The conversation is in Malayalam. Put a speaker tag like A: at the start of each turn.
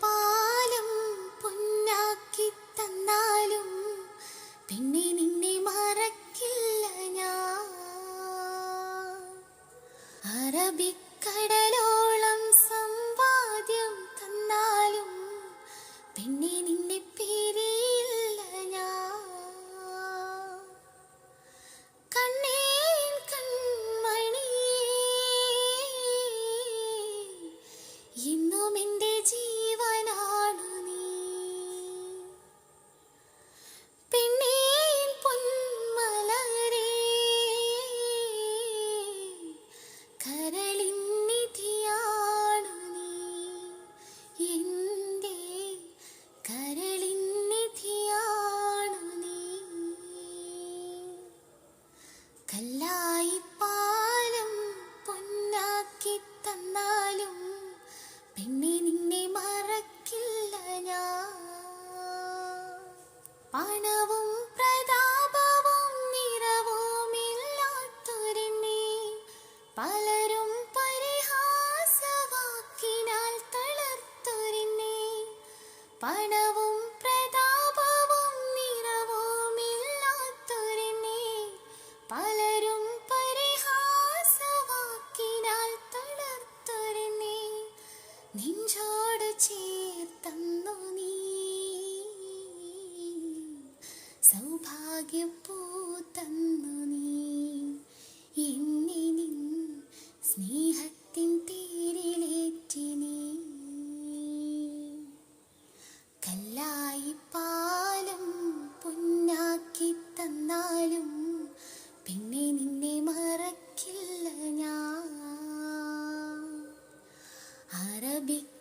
A: പാലം പൊന്നാക്കി തന്നാലും പിന്നെ നിന്നെ മറക്കില്ല ഞാൻ. അറബിക്കടലോളം ഇന്നും ജീവനാണു നീ. പെണ്ണേ പൊന്മലരേ കരളിൻ നിധിയാണു നീ. എന്റെ കരളിൻ നിധിയാണു നീ. കല്ലായി പാലം പൊന്നാക്കി തന്നാലും പണവും പ്രതാപവും നിറവുമില്ലാത്തൊരെന്നെ പലരും സൗഭാഗ്യപ്പൂ തന്നു നീ. എന്നെ നിൻ സ്നേഹത്തിൻ തേരിലേറ്റി നീ കല്ലായി പാലം പൊന്നാക്കി തന്നാലും പിന്നെ നിന്നെ മറക്കില്ല ഞാൻ. അറബിക്കടലോളം